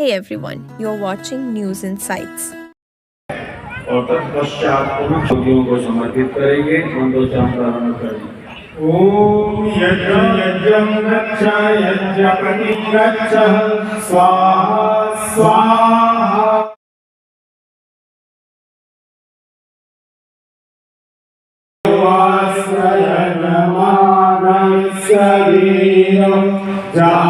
Hey everyone, you're watching News Insights. और तत्पश्चात पुनः श्रुतियों को समर्पित करेंगे मंत्रोच्चारण प्रारंभ करेंगे ॐ यज्ञं यज्ञं गच्छ यज्ञपति गच्छ स्वाहा स्वाहा शरीरं जायतानि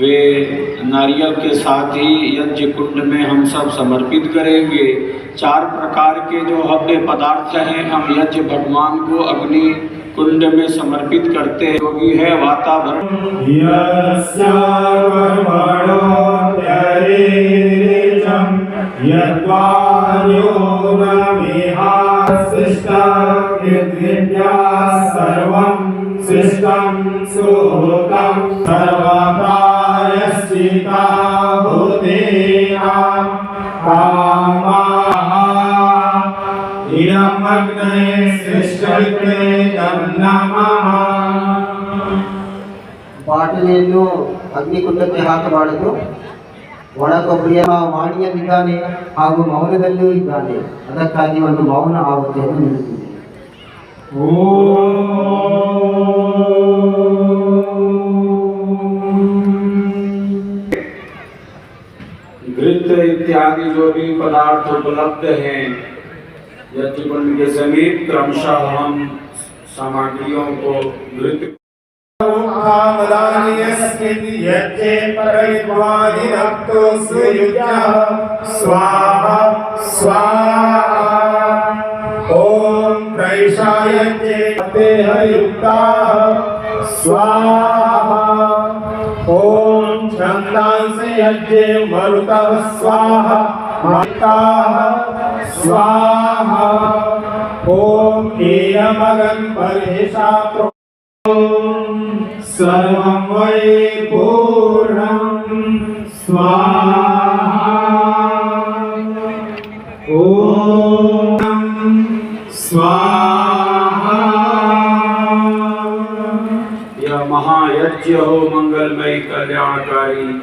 वे नारियल के साथ ही यज्ञ कुंड में हम सब समर्पित करेंगे। चार प्रकार के जो हव्य पदार्थ हैं, हम यज्ञ भगवान को अग्नि कुंड में समर्पित करते हैं। योगी है वातावरण। सर्वं शिष्टं सुहृतं सर्वप्रायश्चिता भूतेनां कामाः इदमग्नये सृष्टिते तं नमः ಬಾಟಲಿಯನ್ನು ಅಗ್ನಿಕುಂಡಕ್ಕೆ ಹಾಕಬಾರದು ಒಣ ಕೊಬ್ಬರಿಯ ವಾಣಿಯಲ್ಲಿದ್ದಾನೆ ಹಾಗೂ ಮೌನದಲ್ಲಿಯೂ ಇದ್ದಾನೆ ಅದಕ್ಕಾಗಿ ಒಂದು ಮೌನ ಆವೃತ್ತಿಯನ್ನು ನೀಡುತ್ತಿದೆ घृत इत्यादि जो भी पदार्थ उपलब्ध हैं यज्ञ कुंड के समीप क्रमशः हम सामग्रियों को यज्ञे स्वाहा। छन्दांसि यज्ञे मरुतः स्वाहा। माताः स्वाहा। ॐ हेयमगन् परिषा सर्वं वै पूर्णं स्वाहा। ॐ स्वाहा। यह महायज्ञ हो मंगलमय कल्याणकारी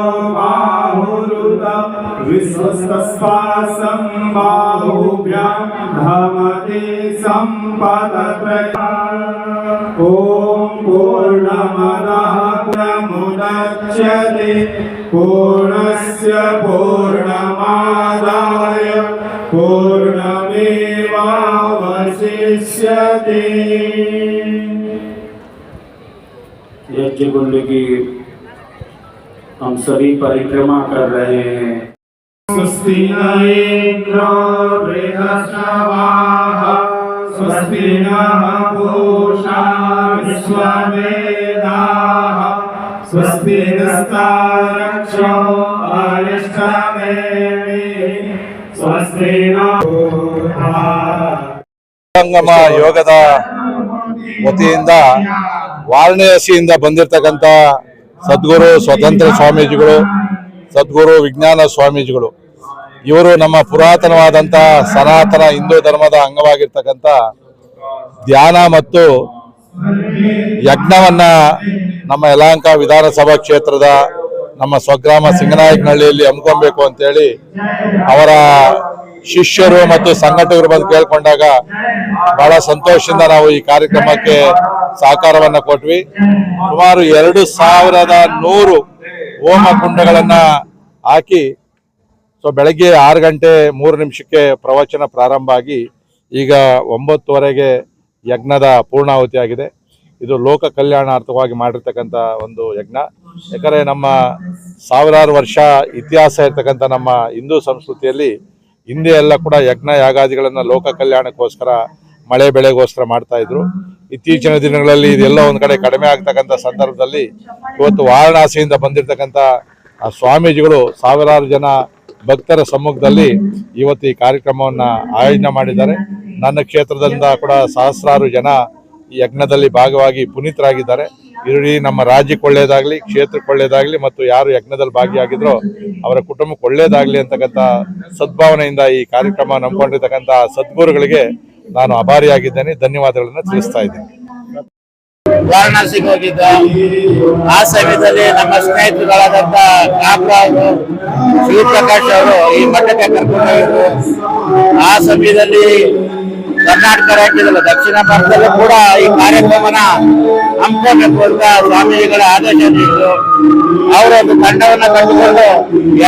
विश्वस्तस्वासं बाहुभ्यां सम्पदत्रया ॐ पूर्णमदः पूर्णमुदच्यते पूर्णस्य पूर्णमादाय। पूर्णमेवावशिष्यते। यज्ञ कुंड की हम सभी परिक्रमा कर रहे हैं। स्वस्ति न इन्द्रो बृहस्पवाः स्वस्ति नः पूषा विश्ववेदाः स्वस्ति नस्तारक्षो अरिष्टमेमि स्वस्ति न ಸಂಗಮ ಯೋಗದ ವತಿಯಿಂದ ವಾರಣಾಸಿಯಿಂದ ಬಂದಿರತಕ್ಕಂಥ ಸದ್ಗುರು ಸ್ವತಂತ್ರ ಸ್ವಾಮೀಜಿಗಳು ಸದ್ಗುರು ವಿಜ್ಞಾನ ಸ್ವಾಮೀಜಿಗಳು ಇವರು ನಮ್ಮ ಪುರಾತನವಾದಂಥ ಸನಾತನ ಹಿಂದೂ ಧರ್ಮದ ಅಂಗವಾಗಿರ್ತಕ್ಕಂಥ ಧ್ಯಾನ ಮತ್ತು ಯಜ್ಞವನ್ನ ನಮ್ಮ ಯಲಹಂಕ ವಿಧಾನಸಭಾ ಕ್ಷೇತ್ರದ ನಮ್ಮ ಸ್ವಗ್ರಾಮ ಸಿಂಗನಾಯಕನಹಳ್ಳಿಯಲ್ಲಿ ಹಮ್ಮಿಕೊಬೇಕು ಅಂತೇಳಿ ಅವರ ಶಿಷ್ಯರು ಮತ್ತು ಸಂಘಟಕರು ಬಂದು ಕೇಳ್ಕೊಂಡಾಗ ಬಹಳ ಸಂತೋಷದಿಂದ ನಾವು ಈ ಕಾರ್ಯಕ್ರಮಕ್ಕೆ ಸಹಕಾರವನ್ನ ಕೊಟ್ವಿ. ಸುಮಾರು ಎರಡು ಸಾವಿರದ ನೂರು ಹೋಮ ಕುಂಡಗಳನ್ನ ಹಾಕಿ ಸೊ ಬೆಳಗ್ಗೆ ಆರು ಗಂಟೆ ಮೂರು ನಿಮಿಷಕ್ಕೆ ಪ್ರವಚನ ಪ್ರಾರಂಭ ಆಗಿ ಈಗ ಒಂಬತ್ತುವರೆಗೆ ಯಜ್ಞದ ಪೂರ್ಣಾಹುತಿಯಾಗಿದೆ ಇದು ಲೋಕ ಕಲ್ಯಾಣಾರ್ಥವಾಗಿ ಮಾಡಿರ್ತಕ್ಕಂಥ ಒಂದು ಯಜ್ಞ. ಯಾಕಂದರೆ ನಮ್ಮ ಸಾವಿರಾರು ವರ್ಷ ಇತಿಹಾಸ ಇರ್ತಕ್ಕಂಥ ನಮ್ಮ ಹಿಂದೂ ಸಂಸ್ಕೃತಿಯಲ್ಲಿ ಹಿಂದೆ ಎಲ್ಲ ಕೂಡ ಯಜ್ಞ ಯಾಗಾದಿಗಳನ್ನು ಲೋಕ ಕಲ್ಯಾಣಕ್ಕೋಸ್ಕರ ಮಳೆ ಬೆಳೆಗೋಸ್ಕರ ಮಾಡ್ತಾ ಇದ್ರು. ಇತ್ತೀಚಿನ ದಿನಗಳಲ್ಲಿ ಇದೆಲ್ಲ ಒಂದು ಕಡೆ ಕಡಿಮೆ ಆಗ್ತಕ್ಕಂಥ ಸಂದರ್ಭದಲ್ಲಿ ಇವತ್ತು ವಾರಣಾಸಿಯಿಂದ ಬಂದಿರತಕ್ಕಂಥ ಆ ಸ್ವಾಮೀಜಿಗಳು ಸಾವಿರಾರು ಜನ ಭಕ್ತರ ಸಮ್ಮುಖದಲ್ಲಿ ಇವತ್ತು ಈ ಕಾರ್ಯಕ್ರಮವನ್ನು ಆಯೋಜನೆ ಮಾಡಿದ್ದಾರೆ. ನನ್ನ ಕ್ಷೇತ್ರದಿಂದ ಕೂಡ ಸಹಸ್ರಾರು ಜನ ಈ ಯಜ್ಞದಲ್ಲಿ ಭಾಗವಾಗಿ ಪುನೀತರಾಗಿದ್ದಾರೆ. ಇಡೀ ನಮ್ಮ ರಾಜ್ಯಕ್ಕೆ ಒಳ್ಳೇದಾಗಲಿ ಕ್ಷೇತ್ರಕ್ಕೆ ಒಳ್ಳೇದಾಗಲಿ ಮತ್ತು ಯಾರು ಯಜ್ಞದಲ್ಲಿ ಭಾಗಿಯಾಗಿದ್ರೋ ಅವರ ಕುಟುಂಬಕ್ಕೆ ಒಳ್ಳೇದಾಗಲಿ ಅಂತಕ್ಕಂಥ ಸದ್ಭಾವನೆಯಿಂದ ಈ ಕಾರ್ಯಕ್ರಮ ನಂಬಿಕೊಂಡಿರ್ತಕ್ಕಂಥ ಸದ್ಗುರುಗಳಿಗೆ ನಾನು ಅಭಾರಿಯಾಗಿದ್ದೇನೆ ಧನ್ಯವಾದಗಳನ್ನು ತಿಳಿಸ್ತಾ ಇದ್ದೇನೆ. ವಾರಣಾಸಿಗೆ ಹೋಗಿದ್ದ. ಆ ಸಮಯದಲ್ಲಿ ನಮ್ಮ ಸ್ನೇಹಿತರುಗಳಾದಂತ ಅವರು, ಶಿವಪ್ರಕಾಶ್ ಅವರು ಈ ಮಠಕ್ಕೆ ಕರ್ಕೊಂಡು ಹೋಗಿದ್ರು. ಆ ಸಮಯದಲ್ಲಿ ಕರ್ನಾಟಕ ರಾಜ್ಯದಲ್ಲ ದಕ್ಷಿಣ ಭಾರತದಲ್ಲೂ ಕೂಡ ಈ ಕಾರ್ಯಕ್ರಮನ ಹಮ್ಮಿಕೊಳ್ಬೇಕು ಅಂತ ಸ್ವಾಮೀಜಿಗಳ ಆದೇಶ ನೀಡಿದ್ರು. ಅವರೊಂದು ತಂಡವನ್ನ ಕಂಡುಕೊಂಡು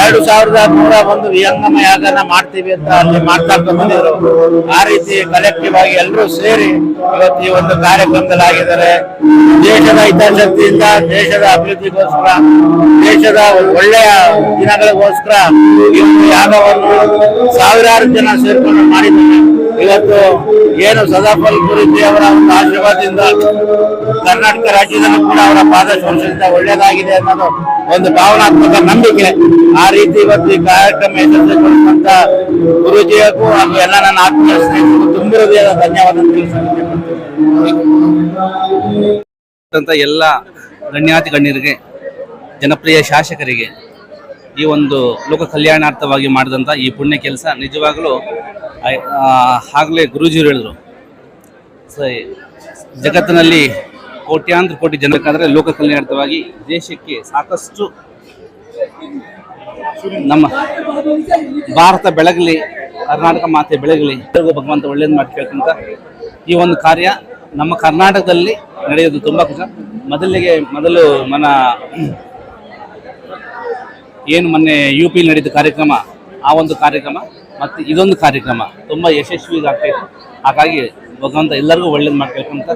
ಎರಡು ಸಾವಿರದ ನೂರ ಒಂದು ವಿಹಂಗಮ ಯಾಗನ ಮಾಡ್ತೀವಿ ಅಂತ ಅಲ್ಲಿ ಮಾತಾಡ್ತಾ ಬಂದಿದ್ರು. ಆ ರೀತಿ ಕಲೆಕ್ಟಿವ್ ಆಗಿ ಎಲ್ಲರೂ ಸೇರಿ ಇವತ್ತು ಈ ಒಂದು ಕಾರ್ಯಕ್ರಮದಲ್ಲಿ ದೇಶದ ಹಿತಾಸಕ್ತಿಯಿಂದ ದೇಶದ ಅಭಿವೃದ್ಧಿಗೋಸ್ಕರ, ದೇಶದ ಒಳ್ಳೆಯ ದಿನಗಳಿಗೋಸ್ಕರ ಈ ಒಂದು ಯಾಗವನ್ನು ಸಾವಿರಾರು ಜನ ಸೇರ್ಕೊಂಡು ಮಾಡಿದ್ದಾರೆ. ಇವತ್ತು ಏನು ಸದಾಫಲ್ ಗುರುಜಿ ಅವರ ಆಶೀರ್ವಾದದಿಂದ ಕರ್ನಾಟಕ ರಾಜ್ಯದಲ್ಲೂ ಕೂಡ ಅವರ ಪಾದ ಸ್ಪರ್ಶದಿಂದ ಒಳ್ಳೆಯದಾಗಿದೆ ಅನ್ನೋದು ಒಂದು ಭಾವನಾತ್ಮಕ ನಂಬಿಕೆ. ಆ ರೀತಿ ಇವತ್ತು ಈ ಕಾರ್ಯಕ್ರಮ ಯಶಸ್ವಿಗೊಳಿಸುವಂತ ಗುರುಜಿಯಕ್ಕೂ ಹಾಗೂ ಎಲ್ಲ ನನ್ನ ಆತ್ಮೀಯ ಸ್ನೇಹಿತರು ತುಂಬ ಧನ್ಯವಾದ ಅಂತ ಎಲ್ಲ ಗಣ್ಯಾತಿ ಗಣ್ಯರಿಗೆ, ಜನಪ್ರಿಯ ಶಾಸಕರಿಗೆ ಈ ಒಂದು ಲೋಕ ಕಲ್ಯಾಣಾರ್ಥವಾಗಿ ಮಾಡಿದಂಥ ಈ ಪುಣ್ಯ ಕೆಲಸ ನಿಜವಾಗಲೂ ಆಗಲೇ ಗುರೂಜಿಯವರು ಹೇಳಿದ್ರು. ಸ ಜಗತ್ತಿನಲ್ಲಿ ಕೋಟ್ಯಾಂತರ ಕೋಟಿ ಜನಕ್ಕಾದರೆ ಲೋಕ ಕಲ್ಯಾಣಾರ್ಥವಾಗಿ ದೇಶಕ್ಕೆ ಸಾಕಷ್ಟು ನಮ್ಮ ಭಾರತ ಬೆಳಗಲಿ, ಕರ್ನಾಟಕ ಮಾತೆ ಬೆಳಗಲಿ ಎಲ್ಲರಿಗೂ ಭಗವಂತ ಒಳ್ಳೇದು ಮಾಡಿ ಕೇಳ್ಕೊಂತ ಈ ಒಂದು ಕಾರ್ಯ ನಮ್ಮ ಕರ್ನಾಟಕದಲ್ಲಿ ನಡೆಯೋದು ತುಂಬ ಖುಷಿ ಮೊದಲಿಗೆ, ಮೊದಲು ಮನ ಏನು ಮೊನ್ನೆ ಯು ಪಿಲಿ ನಡೆದ ಕಾರ್ಯಕ್ರಮ, ಆ ಒಂದು ಕಾರ್ಯಕ್ರಮ ಮತ್ತು ಇದೊಂದು ಕಾರ್ಯಕ್ರಮ. ತುಂಬ ಯಶಸ್ವಿ ಆಗ್ತಾಯಿತ್ತು ಹಾಗಾಗಿ ಭಗವಂತ ಎಲ್ಲರಿಗೂ ಒಳ್ಳೇದು ಮಾಡ್ಬೇಕಂತ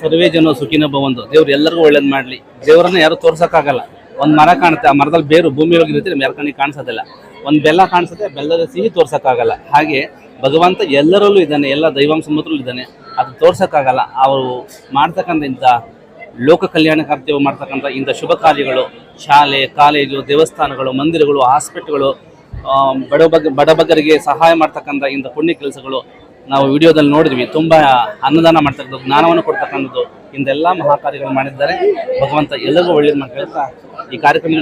ಸರ್ವೇ ಜನ ಸುಖಿನ ಒಂದು ದೇವ್ರು ಎಲ್ಲರಿಗೂ ಒಳ್ಳೇದು ಮಾಡಲಿ. ದೇವರನ್ನ ಯಾರು ತೋರ್ಸೋಕ್ಕಾಗಲ್ಲ. ಒಂದು ಮರ ಕಾಣುತ್ತೆ. ಆ ಮರದಲ್ಲಿ ಬೇರು ಭೂಮಿ ಒಳಗಿರುತ್ತೆ ನಮ್ಮ ಕಾಣಿಸೋದಿಲ್ಲ. ಒಂದು ಬೆಲ್ಲ ಕಾಣಿಸುತ್ತೆ. ಬೆಲ್ಲದ ಸಿಹಿ ತೋರ್ಸೋಕ್ಕಾಗಲ್ಲ. ಹಾಗೆ ಭಗವಂತ ಎಲ್ಲರಲ್ಲೂ ಇದ್ದಾನೆ. ಎಲ್ಲ ದೈವಾಂಶಮತ್ರಲ್ಲೂ ಇದ್ದಾನೆ. ಅದು ತೋರ್ಸೋಕ್ಕಾಗಲ್ಲ. ಅವರು ಮಾಡ್ತಕ್ಕಂಥ ಇಂಥ ಲೋಕ ಕಲ್ಯಾಣ ಕಾರ್ಯವು ಮಾಡ್ತಕ್ಕಂಥ ಇಂಥ ಶುಭ ಕಾರ್ಯಗಳು, ಶಾಲೆ, ಕಾಲೇಜು, ದೇವಸ್ಥಾನಗಳು, ಮಂದಿರಗಳು ಹಾಸ್ಪಿಟ್ಗಳು ಬಡ ಬಡ ಬಡಬಗರಿಗೆ ಸಹಾಯ ಮಾಡ್ತಕ್ಕಂಥ ಇಂಥ ಪುಣ್ಯ ಕೆಲಸಗಳು ನಾವು ವಿಡಿಯೋದಲ್ಲಿ ನೋಡಿದ್ವಿ. ತುಂಬ ಅನ್ನದಾನ ಮಾಡ್ತಕ್ಕಂಥದ್ದು, ಜ್ಞಾನವನ್ನು ಕೊಡ್ತಕ್ಕಂಥದ್ದು ಇಂದೆಲ್ಲ ಮಹಾಕಾರ್ಯಗಳು ಮಾಡಿದ್ದಾರೆ. ಭಗವಂತ ಎಲ್ಲರಿಗೂ ಒಳ್ಳೇದು ಮಾಡ್ತಾ ಈ ಕಾರ್ಯಕ್ರಮ